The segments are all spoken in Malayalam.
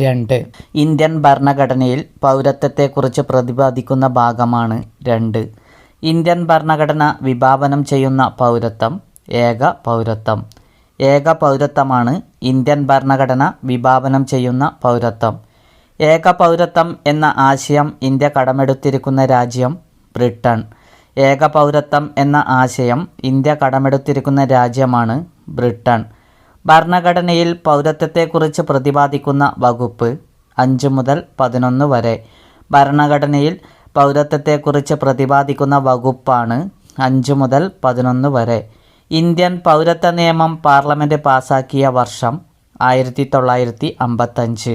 രണ്ട്. ഇന്ത്യൻ ഭരണഘടനയിൽ പൗരത്വത്തെക്കുറിച്ച് പ്രതിപാദിക്കുന്ന ഭാഗമാണ് രണ്ട്. ഇന്ത്യൻ ഭരണഘടന വിഭാവനം ചെയ്യുന്ന പൗരത്വം ഏക പൗരത്വം. ഏക പൗരത്വമാണ് ഇന്ത്യൻ ഭരണഘടന വിഭാവനം ചെയ്യുന്ന പൗരത്വം. ഏക പൗരത്വം എന്ന ആശയം ഇന്ത്യ കടമെടുത്തിരിക്കുന്ന രാജ്യം ബ്രിട്ടൻ ഏക പൗരത്വം എന്ന ആശയം ഇന്ത്യ കടമെടുത്തിരിക്കുന്ന രാജ്യമാണ് ബ്രിട്ടൻ ഭരണഘടനയിൽ പൗരത്വത്തെക്കുറിച്ച് പ്രതിപാദിക്കുന്ന വകുപ്പ് അഞ്ച് മുതൽ പതിനൊന്ന് വരെ. ഭരണഘടനയിൽ പൗരത്വത്തെക്കുറിച്ച് പ്രതിപാദിക്കുന്ന വകുപ്പാണ് അഞ്ച് മുതൽ പതിനൊന്ന് വരെ. ഇന്ത്യൻ പൗരത്വ നിയമം പാർലമെന്റ് പാസാക്കിയ വർഷം ആയിരത്തി തൊള്ളായിരത്തി അമ്പത്തഞ്ച്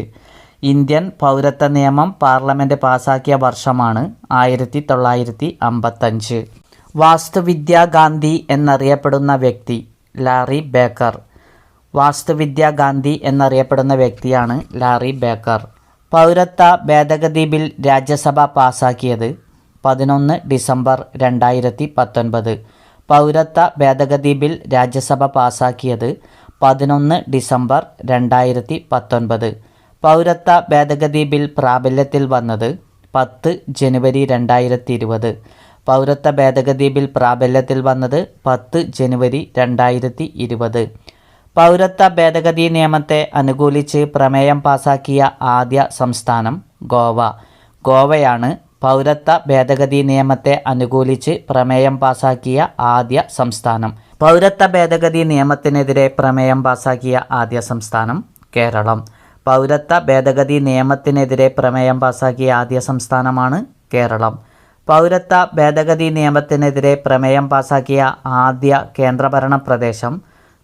ഇന്ത്യൻ പൗരത്വ നിയമം പാർലമെന്റ് പാസാക്കിയ വർഷമാണ് ആയിരത്തി തൊള്ളായിരത്തി അമ്പത്തഞ്ച് വാസ്തുവിദ്യാ ഗാന്ധി എന്നറിയപ്പെടുന്ന വ്യക്തി ലാറി ബേക്കർ വാസ്തുവിദ്യാ ഗാന്ധി എന്നറിയപ്പെടുന്ന വ്യക്തിയാണ് ലാറി ബേക്കർ. പൗരത്വ ഭേദഗതി ബിൽ രാജ്യസഭ പാസാക്കിയത് പതിനൊന്ന് ഡിസംബർ രണ്ടായിരത്തി പത്തൊൻപത് പൗരത്വ ഭേദഗതി ബിൽ രാജ്യസഭ പാസാക്കിയത് പതിനൊന്ന് ഡിസംബർ രണ്ടായിരത്തി പത്തൊൻപത് പൗരത്വ ഭേദഗതി ബിൽ പ്രാബല്യത്തിൽ വന്നത് പത്ത് ജനുവരി രണ്ടായിരത്തി ഇരുപത് പൗരത്വ ഭേദഗതി ബിൽ പ്രാബല്യത്തിൽ വന്നത് പത്ത് ജനുവരി രണ്ടായിരത്തി ഇരുപത് പൗരത്വ ഭേദഗതി നിയമത്തെ അനുകൂലിച്ച് പ്രമേയം പാസാക്കിയ ആദ്യ സംസ്ഥാനം ഗോവ. ഗോവയാണ് പൗരത്വ ഭേദഗതി നിയമത്തെ അനുകൂലിച്ച് പ്രമേയം പാസാക്കിയ ആദ്യ സംസ്ഥാനം. പൗരത്വ ഭേദഗതി നിയമത്തിനെതിരെ പ്രമേയം പാസാക്കിയ ആദ്യ സംസ്ഥാനം കേരളം. പൗരത്വ ഭേദഗതി നിയമത്തിനെതിരെ പ്രമേയം പാസാക്കിയ ആദ്യ സംസ്ഥാനമാണ് കേരളം. പൗരത്വ ഭേദഗതി നിയമത്തിനെതിരെ പ്രമേയം പാസാക്കിയ ആദ്യ കേന്ദ്രഭരണ പ്രദേശം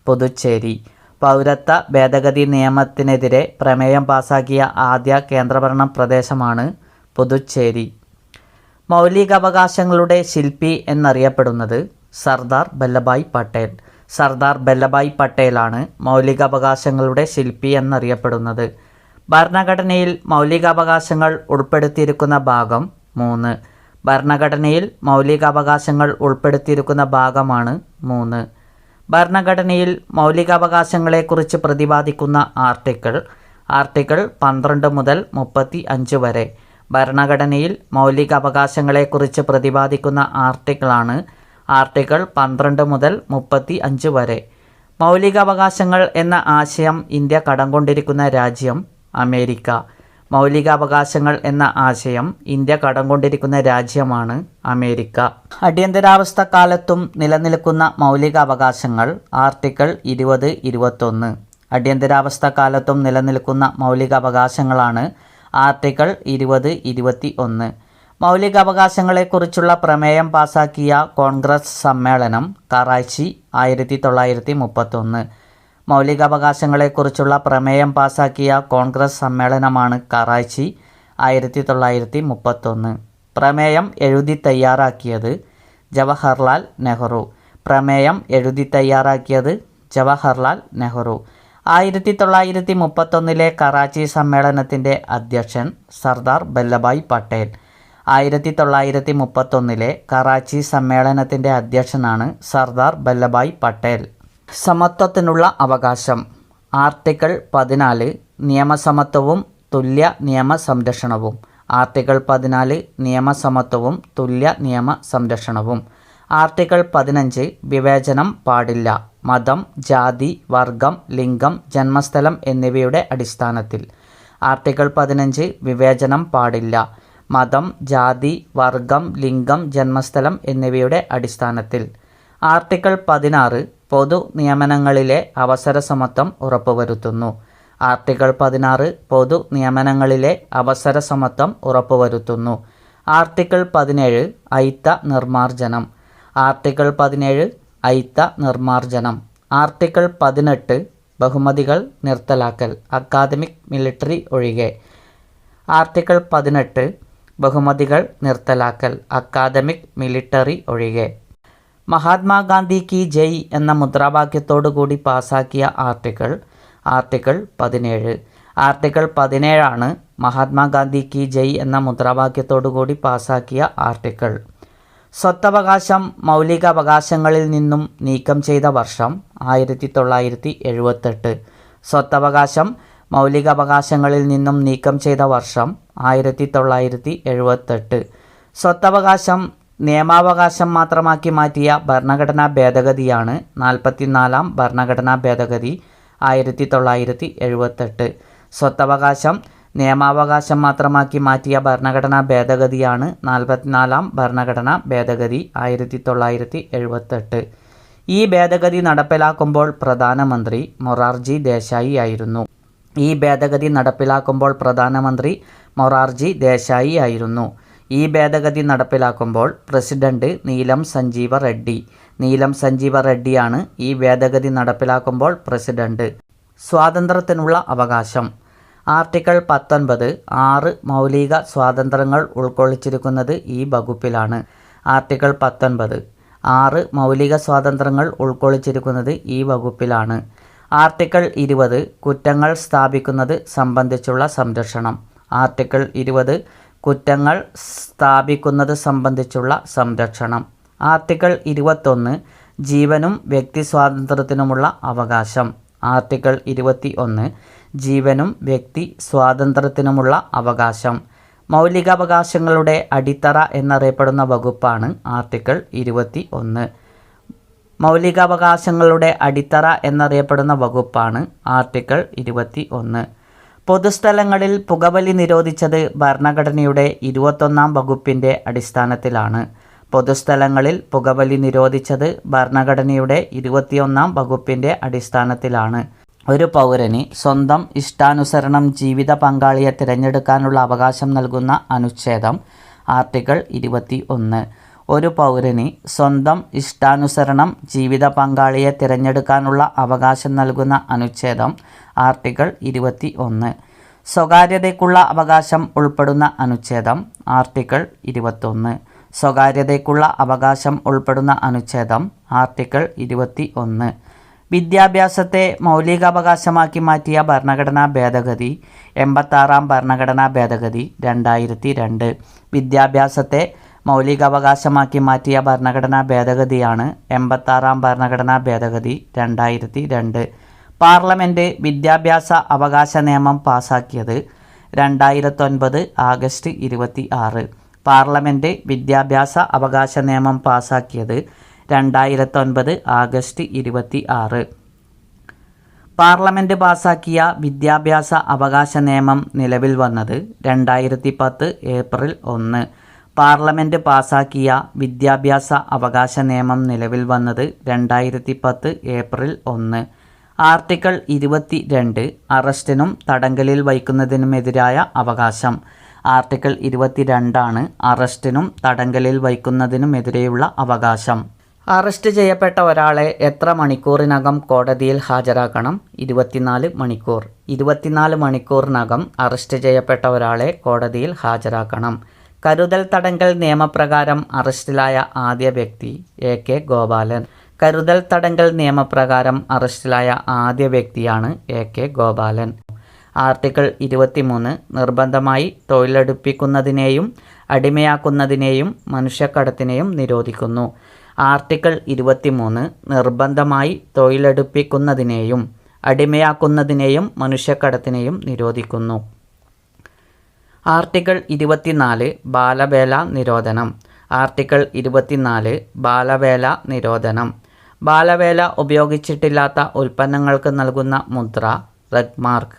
പുതുച്ചേരി. പൗരത്വ ഭേദഗതി നിയമത്തിനെതിരെ പ്രമേയം പാസാക്കിയ ആദ്യ കേന്ദ്രഭരണ പ്രദേശമാണ് പുതുച്ചേരി. മൗലികാവകാശങ്ങളുടെ ശില്പി എന്നറിയപ്പെടുന്നത് സർദാർ വല്ലഭായ് പട്ടേൽ. സർദാർ വല്ലഭായ് പട്ടേലാണ് മൗലികാവകാശങ്ങളുടെ ശില്പി എന്നറിയപ്പെടുന്നത്. ഭരണഘടനയിൽ മൗലികാവകാശങ്ങൾ ഉൾപ്പെടുത്തിയിരിക്കുന്ന ഭാഗം മൂന്ന്. ഭരണഘടനയിൽ മൗലികാവകാശങ്ങൾ ഉൾപ്പെടുത്തിയിരിക്കുന്ന ഭാഗമാണ് മൂന്ന്. ഭരണഘടനയിൽ മൗലികാവകാശങ്ങളെക്കുറിച്ച് പ്രതിപാദിക്കുന്ന ആർട്ടിക്കിൾ ആർട്ടിക്കിൾ പന്ത്രണ്ട് മുതൽ മുപ്പത്തി അഞ്ച് വരെ. ഭരണഘടനയിൽ മൗലികാവകാശങ്ങളെക്കുറിച്ച് പ്രതിപാദിക്കുന്ന ആർട്ടിക്കിളാണ് ആർട്ടിക്കിൾ പന്ത്രണ്ട് മുതൽ മുപ്പത്തി അഞ്ച് വരെ. മൗലികാവകാശങ്ങൾ എന്ന ആശയം ഇന്ത്യ കടം കൊണ്ടിരിക്കുന്ന രാജ്യം അമേരിക്ക. മൗലികാവകാശങ്ങൾ എന്ന ആശയം ഇന്ത്യ കടം കൊണ്ടിരിക്കുന്ന രാജ്യമാണ് അമേരിക്ക. അടിയന്തരാവസ്ഥ കാലത്തും നിലനിൽക്കുന്ന മൗലികാവകാശങ്ങൾ ആർട്ടിക്കിൾ ഇരുപത് ഇരുപത്തൊന്ന്. അടിയന്തരാവസ്ഥ കാലത്തും നിലനിൽക്കുന്ന മൗലികാവകാശങ്ങളാണ് ആർട്ടിക്കിൾ ഇരുപത് ഇരുപത്തി ഒന്ന് മൗലികാവകാശങ്ങളെക്കുറിച്ചുള്ള പ്രമേയം പാസാക്കിയ കോൺഗ്രസ് സമ്മേളനം കറാച്ചി ആയിരത്തി തൊള്ളായിരത്തി മുപ്പത്തൊന്ന് മൗലികാവകാശങ്ങളെക്കുറിച്ചുള്ള പ്രമേയം പാസാക്കിയ കോൺഗ്രസ് സമ്മേളനമാണ് കറാച്ചി ആയിരത്തി തൊള്ളായിരത്തി മുപ്പത്തൊന്ന് പ്രമേയം എഴുതി തയ്യാറാക്കിയത് ജവഹർലാൽ നെഹ്റു. പ്രമേയം എഴുതി തയ്യാറാക്കിയത് ജവഹർലാൽ നെഹ്റു. ആയിരത്തി തൊള്ളായിരത്തി മുപ്പത്തൊന്നിലെ കറാച്ചി സമ്മേളനത്തിന്റെ അധ്യക്ഷൻ സർദാർ വല്ലഭായ് പട്ടേൽ. ആയിരത്തി തൊള്ളായിരത്തി മുപ്പത്തൊന്നിലെ കറാച്ചി സമ്മേളനത്തിന്റെ അധ്യക്ഷനാണ് സർദാർ വല്ലഭായ് പട്ടേൽ. സമത്വത്തിനുള്ള അവകാശം. ആർട്ടിക്കിൾ പതിനാല് നിയമസമത്വവും തുല്യ നിയമ സംരക്ഷണവും. ആർട്ടിക്കിൾ പതിനാല് നിയമസമത്വവും തുല്യ നിയമ സംരക്ഷണവും. ആർട്ടിക്കിൾ പതിനഞ്ച് വിവേചനം പാടില്ല. മതം ജാതി വർഗം ലിംഗം ജന്മസ്ഥലം എന്നിവയുടെ അടിസ്ഥാനത്തിൽ. ആർട്ടിക്കിൾ പതിനഞ്ച് വിവേചനം പാടില്ല. മതം ജാതി വർഗം ലിംഗം ജന്മസ്ഥലം എന്നിവയുടെ അടിസ്ഥാനത്തിൽ. ആർട്ടിക്കിൾ പതിനാറ് പൊതു നിയമനങ്ങളിലെ അവസര സമത്വം ഉറപ്പുവരുത്തുന്നു. ആർട്ടിക്കിൾ പതിനാറ് പൊതു നിയമനങ്ങളിലെ അവസര സമത്വം ഉറപ്പുവരുത്തുന്നു. ആർട്ടിക്കിൾ പതിനേഴ് ഐത്ത നിർമാർജനം ആർട്ടിക്കിൾ പതിനേഴ് ഐത്ത നിർമാർജനം ആർട്ടിക്കിൾ പതിനെട്ട് ബഹുമതികൾ നിർത്തലാക്കൽ അക്കാദമിക് മിലിട്ടറി ഒഴികെ. ആർട്ടിക്കിൾ പതിനെട്ട് ബഹുമതികൾ നിർത്തലാക്കൽ അക്കാദമിക് മിലിട്ടറി ഒഴികെ. മഹാത്മാഗാന്ധി കി ജയ് എന്ന മുദ്രാവാക്യത്തോടുകൂടി പാസാക്കിയ ആർട്ടിക്കിൾ ആർട്ടിക്കിൾ പതിനേഴ്. ആർട്ടിക്കിൾ പതിനേഴാണ് മഹാത്മാഗാന്ധി കി ജയ് എന്ന മുദ്രാവാക്യത്തോടുകൂടി പാസാക്കിയ ആർട്ടിക്കിൾ. സ്വത്തവകാശം മൗലികാവകാശങ്ങളിൽ നിന്നും നീക്കം ചെയ്ത വർഷം ആയിരത്തി തൊള്ളായിരത്തി എഴുപത്തെട്ട് സ്വത്തവകാശം മൗലികാവകാശങ്ങളിൽ നിന്നും നീക്കം ചെയ്ത വർഷം ആയിരത്തി തൊള്ളായിരത്തി എഴുപത്തെട്ട് സ്വത്തവകാശം നിയമാവകാശം മാത്രമാക്കി മാറ്റിയ ഭരണഘടനാ ഭേദഗതിയാണ് നാൽപ്പത്തിനാലാം ഭരണഘടനാ ഭേദഗതി ആയിരത്തി തൊള്ളായിരത്തി എഴുപത്തെട്ട് സ്വത്തവകാശം നിയമാവകാശം മാത്രമാക്കി മാറ്റിയ ഭരണഘടനാ ഭേദഗതിയാണ് നാൽപ്പത്തിനാലാം ഭരണഘടനാ ഭേദഗതി ആയിരത്തി തൊള്ളായിരത്തി എഴുപത്തെട്ട് ഈ ഭേദഗതി നടപ്പിലാക്കുമ്പോൾ പ്രധാനമന്ത്രി മൊറാർജി ദേശായി ആയിരുന്നു. ഈ ഭേദഗതി നടപ്പിലാക്കുമ്പോൾ പ്രധാനമന്ത്രി മൊറാർജി ദേശായി ആയിരുന്നു. ഈ ഭേദഗതി നടപ്പിലാക്കുമ്പോൾ പ്രസിഡന്റ് നീലം സഞ്ജീവ റെഡ്ഡി. നീലം സഞ്ജീവ റെഡ്ഡിയാണ് ഈ ഭേദഗതി നടപ്പിലാക്കുമ്പോൾ പ്രസിഡന്റ്. സ്വാതന്ത്ര്യത്തിനുള്ള അവകാശം. ആർട്ടിക്കിൾ പത്തൊൻപത് ആറ് മൗലിക സ്വാതന്ത്ര്യങ്ങൾ ഉൾക്കൊള്ളിച്ചിരിക്കുന്നത് ഈ വകുപ്പിലാണ്. ആർട്ടിക്കിൾ പത്തൊൻപത് ആറ് മൗലിക സ്വാതന്ത്ര്യങ്ങൾ ഉൾക്കൊള്ളിച്ചിരിക്കുന്നത് ഈ വകുപ്പിലാണ്. ആർട്ടിക്കിൾ ഇരുപത് കുറ്റങ്ങൾ സ്ഥാപിക്കുന്നത് സംബന്ധിച്ചുള്ള സംരക്ഷണം. ആർട്ടിക്കിൾ ഇരുപത് കുറ്റങ്ങൾ സ്ഥാപിക്കുന്നത് സംബന്ധിച്ചുള്ള സംരക്ഷണം. ആർട്ടിക്കിൾ ഇരുപത്തൊന്ന് ജീവനും വ്യക്തി സ്വാതന്ത്ര്യത്തിനുമുള്ള അവകാശം. ആർട്ടിക്കിൾ ഇരുപത്തി ഒന്ന് ജീവനും വ്യക്തി സ്വാതന്ത്ര്യത്തിനുമുള്ള അവകാശം. മൗലികാവകാശങ്ങളുടെ അടിത്തറ എന്നറിയപ്പെടുന്ന വകുപ്പാണ് ആർട്ടിക്കിൾ ഇരുപത്തി ഒന്ന് മൗലികാവകാശങ്ങളുടെ അടിത്തറ എന്നറിയപ്പെടുന്ന വകുപ്പാണ് ആർട്ടിക്കിൾ ഇരുപത്തി ഒന്ന് പൊതുസ്ഥലങ്ങളിൽ പുകവലി നിരോധിച്ചത് ഭരണഘടനയുടെ ഇരുപത്തൊന്നാം വകുപ്പിന്റെ അടിസ്ഥാനത്തിലാണ്. പൊതുസ്ഥലങ്ങളിൽ പുകവലി നിരോധിച്ചത് ഭരണഘടനയുടെ ഇരുപത്തിയൊന്നാം വകുപ്പിന്റെ അടിസ്ഥാനത്തിലാണ്. ഒരു പൗരന് സ്വന്തം ഇഷ്ടാനുസരണം ജീവിത പങ്കാളിയെ തിരഞ്ഞെടുക്കാനുള്ള അവകാശം നൽകുന്ന അനുച്ഛേദം ആർട്ടിക്കിൾ ഇരുപത്തി ഒന്ന് ഒരു പൗരന് സ്വന്തം ഇഷ്ടാനുസരണം ജീവിത പങ്കാളിയെ തിരഞ്ഞെടുക്കാനുള്ള അവകാശം നൽകുന്ന അനുച്ഛേദം ആർട്ടിക്കിൾ ഇരുപത്തി ഒന്ന് സ്വകാര്യതയ്ക്കുള്ള അവകാശം ഉൾപ്പെടുന്ന അനുച്ഛേദം ആർട്ടിക്കിൾ ഇരുപത്തൊന്ന് സ്വകാര്യതയ്ക്കുള്ള അവകാശം ഉൾപ്പെടുന്ന അനുച്ഛേദം ആർട്ടിക്കിൾ ഇരുപത്തി ഒന്ന് വിദ്യാഭ്യാസത്തെ മൗലികാവകാശമാക്കി മാറ്റിയ ഭരണഘടനാ ഭേദഗതി എൺപത്താറാം ഭരണഘടനാ ഭേദഗതി രണ്ടായിരത്തി രണ്ട് വിദ്യാഭ്യാസത്തെ മൗലികാവകാശമാക്കി മാറ്റിയ ഭരണഘടനാ ഭേദഗതിയാണ് എൺപത്താറാം ഭരണഘടനാ ഭേദഗതി രണ്ടായിരത്തി രണ്ട് പാർലമെന്റ് വിദ്യാഭ്യാസ അവകാശ നിയമം പാസാക്കിയത് രണ്ടായിരത്തൊൻപത് ആഗസ്റ്റ് ഇരുപത്തി ആറ് പാർലമെന്റ് വിദ്യാഭ്യാസ അവകാശ നിയമം പാസാക്കിയത് രണ്ടായിരത്തൊൻപത് ആഗസ്റ്റ് ഇരുപത്തി ആറ് പാർലമെന്റ് പാസാക്കിയ വിദ്യാഭ്യാസ അവകാശ നിയമം നിലവിൽ വന്നത് രണ്ടായിരത്തി പത്ത് ഏപ്രിൽ ഒന്ന്. പാർലമെന്റ് പാസാക്കിയ വിദ്യാഭ്യാസ അവകാശ നിയമം നിലവിൽ വന്നത് രണ്ടായിരത്തി പത്ത് ഏപ്രിൽ ഒന്ന്. ആർട്ടിക്കിൾ ഇരുപത്തി രണ്ട് അറസ്റ്റിനും തടങ്കലിൽ വയ്ക്കുന്നതിനുമെതിരായ അവകാശം. ആർട്ടിക്കിൾ ഇരുപത്തിരണ്ടാണ് അറസ്റ്റിനും തടങ്കലിൽ വയ്ക്കുന്നതിനുമെതിരെയുള്ള അവകാശം. അറസ്റ്റ് ചെയ്യപ്പെട്ട ഒരാളെ എത്ര മണിക്കൂറിനകം കോടതിയിൽ ഹാജരാക്കണം? ഇരുപത്തിനാല് മണിക്കൂർ. ഇരുപത്തിനാല് മണിക്കൂറിനകം അറസ്റ്റ് ചെയ്യപ്പെട്ട ഒരാളെ കോടതിയിൽ ഹാജരാക്കണം. കരുതൽ തടങ്കൽ നിയമപ്രകാരം അറസ്റ്റിലായ ആദ്യ വ്യക്തി എ കെ ഗോപാലൻ. കരുതൽ തടങ്കൽ നിയമപ്രകാരം അറസ്റ്റിലായ ആദ്യ വ്യക്തിയാണ് എ കെ ഗോപാലൻ. ആർട്ടിക്കിൾ ഇരുപത്തിമൂന്ന് നിർബന്ധമായി തൊഴിലെടുപ്പിക്കുന്നതിനെയും അടിമയാക്കുന്നതിനെയും മനുഷ്യക്കടത്തിനെയും നിരോധിക്കുന്നു. ആർട്ടിക്കിൾ ഇരുപത്തിമൂന്ന് നിർബന്ധമായി തൊഴിലെടുപ്പിക്കുന്നതിനെയും അടിമയാക്കുന്നതിനെയും മനുഷ്യക്കടത്തിനെയും നിരോധിക്കുന്നു. ആർട്ടിക്കിൾ ഇരുപത്തിനാല് ബാലവേല നിരോധനം. ആർട്ടിക്കിൾ ഇരുപത്തിനാല് ബാലവേല നിരോധനം. ബാലവേല ഉപയോഗിച്ചിട്ടില്ലാത്ത ഉൽപ്പന്നങ്ങൾക്ക് നൽകുന്ന മുദ്ര റെഡ് മാർക്ക്.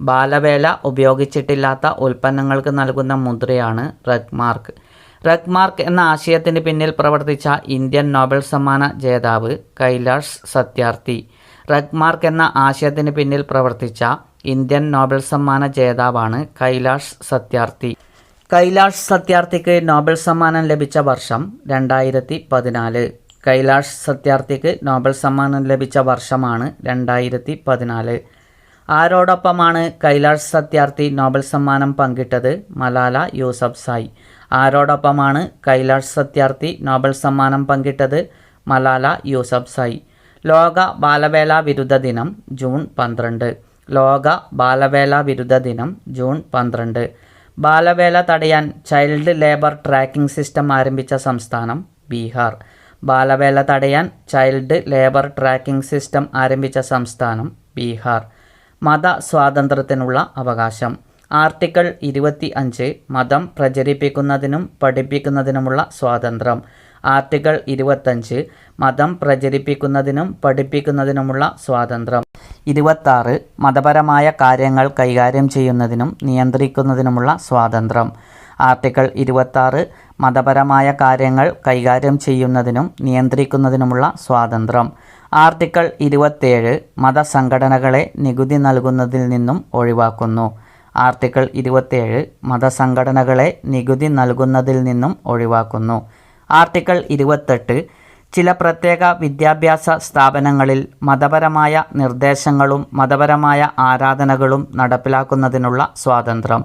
ബാലവേല ഉപയോഗിച്ചിട്ടില്ലാത്ത ഉൽപ്പന്നങ്ങൾക്ക് നൽകുന്ന മുദ്രയാണ് റെഡ് മാർക്ക്. റെഡ് മാർക്ക് എന്ന ആശയത്തിന് പിന്നിൽ പ്രവർത്തിച്ച ഇന്ത്യൻ നോബൽ സമ്മാന ജേതാവ് കൈലാഷ് സത്യാർത്ഥി. റെഡ് മാർക്ക് എന്ന ആശയത്തിന് പിന്നിൽ പ്രവർത്തിച്ച ഇന്ത്യൻ നോബൽ സമ്മാന ജേതാവാണ് കൈലാഷ് സത്യാർത്ഥി. കൈലാഷ് സത്യാർത്ഥിക്ക് നോബൽ സമ്മാനം ലഭിച്ച വർഷം രണ്ടായിരത്തി പതിനാല് കൈലാഷ് സത്യാർത്ഥിക്ക് നോബൽ സമ്മാനം ലഭിച്ച വർഷമാണ് രണ്ടായിരത്തി പതിനാല് ആരോടൊപ്പമാണ് കൈലാഷ് സത്യാർത്ഥി നോബൽ സമ്മാനം പങ്കിട്ടത്? Malala Yousafzai. ആരോടൊപ്പമാണ് Kailash Satyarthi Nobel സമ്മാനം പങ്കിട്ടത്? മലാല യൂസഫ് സായ്. ലോക ബാലവേല വിരുദ്ധ ദിനം ജൂൺ പന്ത്രണ്ട്. ലോക ബാലവേല വിരുദ്ധ ദിനം ജൂൺ പന്ത്രണ്ട്. ബാലവേല തടയാൻ ചൈൽഡ് ലേബർ ട്രാക്കിംഗ് സിസ്റ്റം ആരംഭിച്ച സംസ്ഥാനം ബീഹാർ. ബാലവേല തടയാൻ ചൈൽഡ് ലേബർ ട്രാക്കിംഗ് സിസ്റ്റം ആരംഭിച്ച സംസ്ഥാനം ബീഹാർ. മത സ്വാതന്ത്ര്യത്തിനുള്ള അവകാശം. ആർട്ടിക്കിൾ ഇരുപത്തി അഞ്ച് മതം പ്രചരിപ്പിക്കുന്നതിനും പഠിപ്പിക്കുന്നതിനുമുള്ള സ്വാതന്ത്ര്യം. ആർട്ടിക്കിൾ ഇരുപത്തഞ്ച് മതം പ്രചരിപ്പിക്കുന്നതിനും പഠിപ്പിക്കുന്നതിനുമുള്ള സ്വാതന്ത്ര്യം. ഇരുപത്താറ് മതപരമായ കാര്യങ്ങൾ കൈകാര്യം ചെയ്യുന്നതിനും നിയന്ത്രിക്കുന്നതിനുമുള്ള സ്വാതന്ത്ര്യം. ആർട്ടിക്കിൾ ഇരുപത്താറ് മതപരമായ കാര്യങ്ങൾ കൈകാര്യം ചെയ്യുന്നതിനും നിയന്ത്രിക്കുന്നതിനുമുള്ള സ്വാതന്ത്ര്യം. ആർട്ടിക്കിൾ ഇരുപത്തേഴ് മതസംഘടനകളെ നികുതി നൽകുന്നതിൽ നിന്നും ഒഴിവാക്കുന്നു. ആർട്ടിക്കിൾ ഇരുപത്തേഴ് മതസംഘടനകളെ നികുതി നൽകുന്നതിൽ നിന്നും ഒഴിവാക്കുന്നു. ആർട്ടിക്കിൾ ഇരുപത്തെട്ട് ചില പ്രത്യേക വിദ്യാഭ്യാസ സ്ഥാപനങ്ങളിൽ മതപരമായ നിർദ്ദേശങ്ങളും മതപരമായ ആരാധനകളും നടപ്പിലാക്കുന്നതിനുള്ള സ്വാതന്ത്ര്യം.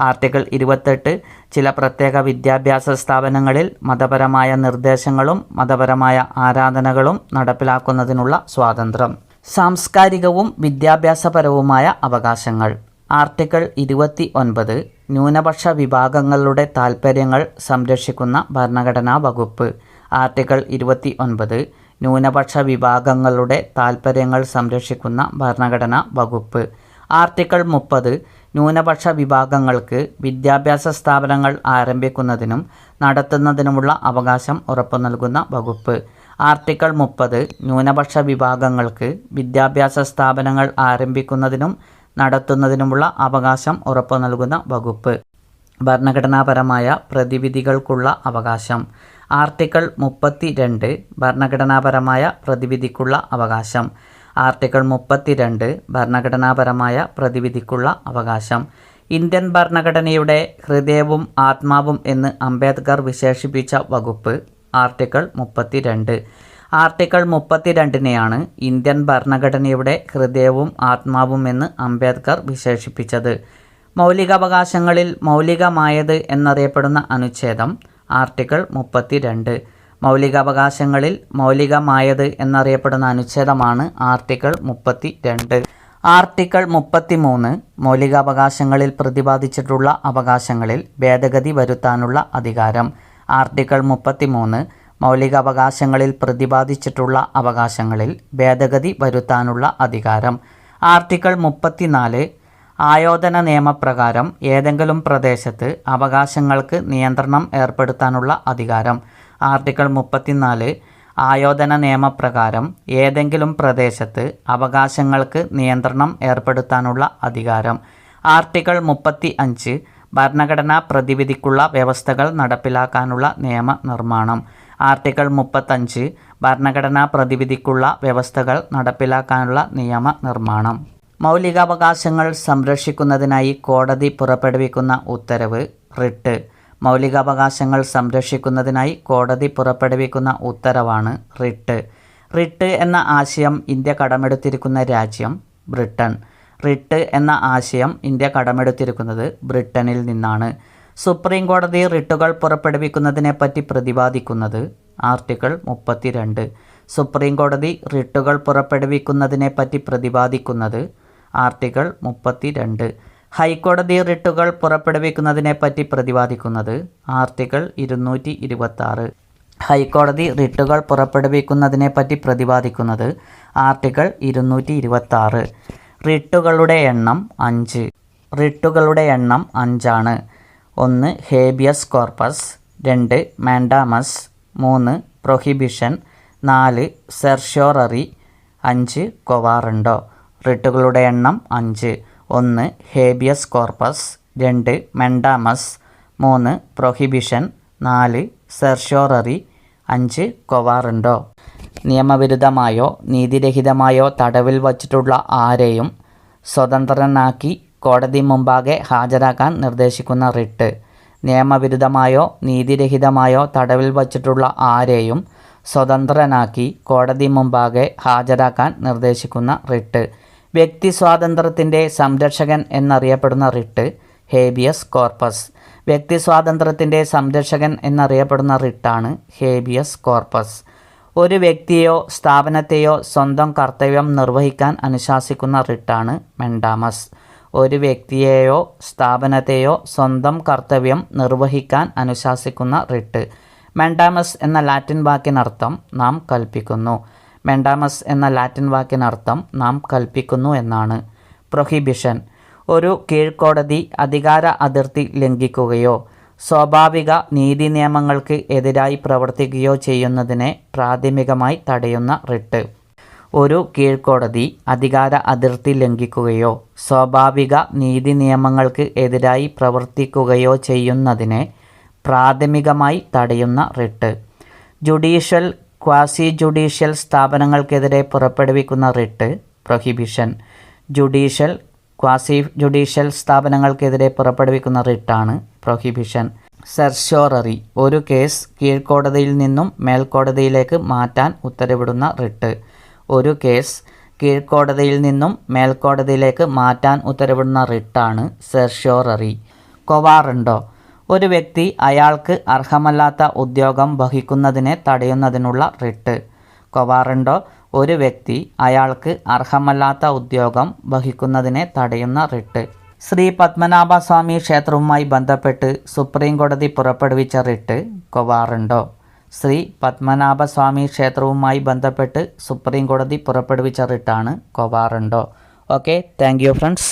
ആർട്ടിക്കിൾ ഇരുപത്തെട്ട് ചില പ്രത്യേക വിദ്യാഭ്യാസ സ്ഥാപനങ്ങളിൽ മതപരമായ നിർദ്ദേശങ്ങളും മതപരമായ ആരാധനകളും നടപ്പിലാക്കുന്നതിനുള്ള സ്വാതന്ത്ര്യം. സാംസ്കാരികവും വിദ്യാഭ്യാസപരവുമായ അവകാശങ്ങൾ. ആർട്ടിക്കിൾ ഇരുപത്തി ഒൻപത് ന്യൂനപക്ഷ വിഭാഗങ്ങളുടെ താൽപ്പര്യങ്ങൾ സംരക്ഷിക്കുന്ന ഭരണഘടനാ വകുപ്പ്. ആർട്ടിക്കിൾ ഇരുപത്തി ഒൻപത് ന്യൂനപക്ഷ വിഭാഗങ്ങളുടെ താൽപ്പര്യങ്ങൾ സംരക്ഷിക്കുന്ന ഭരണഘടനാ വകുപ്പ്. ആർട്ടിക്കിൾ മുപ്പത് ന്യൂനപക്ഷ വിഭാഗങ്ങൾക്ക് വിദ്യാഭ്യാസ സ്ഥാപനങ്ങൾ ആരംഭിക്കുന്നതിനും നടത്തുന്നതിനുമുള്ള അവകാശം ഉറപ്പു നൽകുന്ന വകുപ്പ്. ആർട്ടിക്കിൾ മുപ്പത് ന്യൂനപക്ഷ വിഭാഗങ്ങൾക്ക് വിദ്യാഭ്യാസ സ്ഥാപനങ്ങൾ ആരംഭിക്കുന്നതിനും നടത്തുന്നതിനുമുള്ള അവകാശം ഉറപ്പു നൽകുന്ന വകുപ്പ്. ഭരണഘടനാപരമായ പ്രതിവിധികൾക്കുള്ള അവകാശം. ആർട്ടിക്കിൾ മുപ്പത്തി രണ്ട് ഭരണഘടനാപരമായ പ്രതിവിധിക്കുള്ള അവകാശം. ആർട്ടിക്കിൾ മുപ്പത്തിരണ്ട് ഭരണഘടനാപരമായ പ്രതിവിധിക്കുള്ള അവകാശം. ഇന്ത്യൻ ഭരണഘടനയുടെ ഹൃദയവും ആത്മാവും എന്ന് അംബേദ്കർ വിശേഷിപ്പിച്ച വകുപ്പ് ആർട്ടിക്കിൾ മുപ്പത്തിരണ്ട്. ആർട്ടിക്കിൾ മുപ്പത്തിരണ്ടിനെയാണ് ഇന്ത്യൻ ഭരണഘടനയുടെ ഹൃദയവും ആത്മാവും എന്ന് അംബേദ്കർ വിശേഷിപ്പിച്ചത്. മൗലികാവകാശങ്ങളിൽ മൗലികമായത് എന്നറിയപ്പെടുന്ന അനുച്ഛേദം ആർട്ടിക്കിൾ മുപ്പത്തിരണ്ട്. മൗലികാവകാശങ്ങളിൽ മൗലികമായത് എന്നറിയപ്പെടുന്ന അനുച്ഛേദമാണ് ആർട്ടിക്കിൾ മുപ്പത്തി രണ്ട് ആർട്ടിക്കിൾ മുപ്പത്തിമൂന്ന് മൗലികാവകാശങ്ങളിൽ പ്രതിപാദിച്ചിട്ടുള്ള അവകാശങ്ങളിൽ ഭേദഗതി വരുത്താനുള്ള അധികാരം. ആർട്ടിക്കിൾ മുപ്പത്തിമൂന്ന് മൗലികാവകാശങ്ങളിൽ പ്രതിപാദിച്ചിട്ടുള്ള അവകാശങ്ങളിൽ ഭേദഗതി വരുത്താനുള്ള അധികാരം. ആർട്ടിക്കിൾ മുപ്പത്തിനാല് ആയോധന നിയമപ്രകാരം ഏതെങ്കിലും പ്രദേശത്ത് അവകാശങ്ങൾക്ക് നിയന്ത്രണം ഏർപ്പെടുത്താനുള്ള അധികാരം. ആർട്ടിക്കിൾ മുപ്പത്തിനാല് ആയോധന നിയമപ്രകാരം ഏതെങ്കിലും പ്രദേശത്ത് അവകാശങ്ങൾക്ക് നിയന്ത്രണം ഏർപ്പെടുത്താനുള്ള അധികാരം. ആർട്ടിക്കിൾ മുപ്പത്തി അഞ്ച് ഭരണഘടനാ പ്രതിവിധിക്കുള്ള വ്യവസ്ഥകൾ നടപ്പിലാക്കാനുള്ള നിയമ നിർമ്മാണം ആർട്ടിക്കിൾ മുപ്പത്തഞ്ച് ഭരണഘടനാ പ്രതിവിധിക്കുള്ള വ്യവസ്ഥകൾ നടപ്പിലാക്കാനുള്ള നിയമ നിർമ്മാണം മൗലികാവകാശങ്ങൾ സംരക്ഷിക്കുന്നതിനായി കോടതി പുറപ്പെടുവിക്കുന്ന ഉത്തരവ് റിട്ട്. മൗലികാവകാശങ്ങൾ സംരക്ഷിക്കുന്നതിനായി കോടതി പുറപ്പെടുവിക്കുന്ന ഉത്തരവാണ് റിട്ട്. റിട്ട് എന്ന ആശയം ഇന്ത്യ കടമെടുത്തിരിക്കുന്ന രാജ്യം ബ്രിട്ടൻ റിട്ട് എന്ന ആശയം ഇന്ത്യ കടമെടുത്തിരിക്കുന്നത് ബ്രിട്ടനിൽ നിന്നാണ്. സുപ്രീം കോടതി റിട്ടുകൾ പുറപ്പെടുവിക്കുന്നതിനെപ്പറ്റി പ്രതിപാദിക്കുന്നത് ആർട്ടിക്കിൾ മുപ്പത്തിരണ്ട്. സുപ്രീം കോടതി റിട്ടുകൾ പുറപ്പെടുവിക്കുന്നതിനെപ്പറ്റി പ്രതിപാദിക്കുന്നത് ആർട്ടിക്കിൾ മുപ്പത്തിരണ്ട്. ഹൈക്കോടതി റിട്ടുകൾ പുറപ്പെടുവിക്കുന്നതിനെപ്പറ്റി പ്രതിപാദിക്കുന്നത് ആർട്ടിക്കിൾ ഇരുന്നൂറ്റി ഇരുപത്തി ഹൈക്കോടതി റിട്ടുകൾ പുറപ്പെടുവിക്കുന്നതിനെപ്പറ്റി പ്രതിപാദിക്കുന്നത് ആർട്ടിക്കിൾ ഇരുന്നൂറ്റി ഇരുപത്തി റിട്ടുകളുടെ എണ്ണം അഞ്ച്. റിട്ടുകളുടെ എണ്ണം അഞ്ചാണ്. ഒന്ന് ഹേബിയസ് കോർപ്പസ്. രണ്ട് മാൻഡാമസ്. മൂന്ന് പ്രൊഹിബിഷൻ. നാല് സെർഷ്യോററി. അഞ്ച് കൊവാറണ്ടോ. റിട്ടുകളുടെ എണ്ണം അഞ്ച്. ഒന്ന് ഹേബിയസ് കോർപ്പസ്. രണ്ട് മെൻഡാമസ്. മൂന്ന് പ്രൊഹിബിഷൻ. നാല് സെർഷ്യോററി. അഞ്ച് കൊവാറണ്ടോ. നിയമവിരുദ്ധമായോ നീതിരഹിതമായോ തടവിൽ വച്ചിട്ടുള്ള ആരെയും സ്വതന്ത്രനാക്കി കോടതി മുമ്പാകെ ഹാജരാക്കാൻ നിർദ്ദേശിക്കുന്ന റിട്ട്. നിയമവിരുദ്ധമായോ നീതിരഹിതമായോ തടവിൽ വച്ചിട്ടുള്ള ആരെയും സ്വതന്ത്രനാക്കി കോടതി മുമ്പാകെ ഹാജരാക്കാൻ നിർദ്ദേശിക്കുന്ന റിട്ട്. വ്യക്തി സ്വാതന്ത്ര്യത്തിന്റെ സംരക്ഷകൻ എന്നറിയപ്പെടുന്ന റിട്ട് ഹേബിയസ് കോർപ്പസ്. വ്യക്തി സ്വാതന്ത്ര്യത്തിന്റെ സംരക്ഷകൻ എന്നറിയപ്പെടുന്ന റിട്ടാണ് ഹേബിയസ് കോർപ്പസ്. ഒരു വ്യക്തിയോ സ്ഥാപനത്തെയോ സ്വന്തം കർത്തവ്യം നിർവഹിക്കാൻ അനുശാസിക്കുന്ന റിട്ടാണ് മെൻഡാമസ്. ഒരു വ്യക്തിയെയോ സ്ഥാപനത്തെയോ സ്വന്തം കർത്തവ്യം നിർവഹിക്കാൻ അനുശാസിക്കുന്ന റിട്ട്. മെൻഡാമസ് എന്ന ലാറ്റിൻ വാക്കിനർത്ഥം നാം കൽപ്പിക്കുന്നു. മെൻഡാമസ് എന്ന ലാറ്റിൻ വാക്കിനർത്ഥം നാം കൽപ്പിക്കുന്നു എന്നാണ്. പ്രൊഹിബിഷൻ. ഒരു കീഴ്ക്കോടതി അധികാര അതിർത്തി ലംഘിക്കുകയോ സ്വാഭാവിക നീതി നിയമങ്ങൾക്ക് എതിരായി പ്രവർത്തിക്കുകയോ ചെയ്യുന്നതിനെ പ്രാഥമികമായി തടയുന്ന റിട്ട്. ഒരു കീഴ്ക്കോടതി അധികാര അതിർത്തി ലംഘിക്കുകയോ സ്വാഭാവിക നീതി നിയമങ്ങൾക്ക് എതിരായി പ്രവർത്തിക്കുകയോ ചെയ്യുന്നതിനെ പ്രാഥമികമായി തടയുന്ന റിട്ട്. ജുഡീഷ്യൽ ക്വാസി ജുഡീഷ്യൽ സ്ഥാപനങ്ങൾക്കെതിരെ പുറപ്പെടുവിക്കുന്ന writ prohibition. Judicial quasi judicial സ്ഥാപനങ്ങൾക്കെതിരെ പുറപ്പെടുവിക്കുന്ന റിട്ടാണ് പ്രൊഹിബിഷൻ. സെർഷോററി ഒരു കേസ് കീഴ്ക്കോടതിയിൽ നിന്നും മേൽക്കോടതിയിലേക്ക് മാറ്റാൻ ഉത്തരവിടുന്ന റിട്ട്. ഒരു കേസ് കീഴ്ക്കോടതിയിൽ നിന്നും മേൽക്കോടതിയിലേക്ക് മാറ്റാൻ ഉത്തരവിടുന്ന റിട്ടാണ് സെർഷ്യോററി കൊവാറണ്ടോ? ഒരു വ്യക്തി അയാൾക്ക് അർഹമല്ലാത്ത ഉദ്യോഗം വഹിക്കുന്നതിനെ തടയുന്നതിനുള്ള റിട്ട്. കൊവാറണ്ടോ? ഒരു വ്യക്തി അയാൾക്ക് അർഹമല്ലാത്ത ഉദ്യോഗം വഹിക്കുന്നതിനെ തടയുന്ന റിട്ട്. ശ്രീ പത്മനാഭസ്വാമി ക്ഷേത്രവുമായി ബന്ധപ്പെട്ട് സുപ്രീം കോടതി പുറപ്പെടുവിച്ച റിട്ട് കൊവാറണ്ടോ? ശ്രീ പത്മനാഭസ്വാമി ക്ഷേത്രവുമായി ബന്ധപ്പെട്ട് സുപ്രീം കോടതി പുറപ്പെടുവിച്ച റിട്ടാണ് കൊവാറുണ്ടോ? Okay thank you friends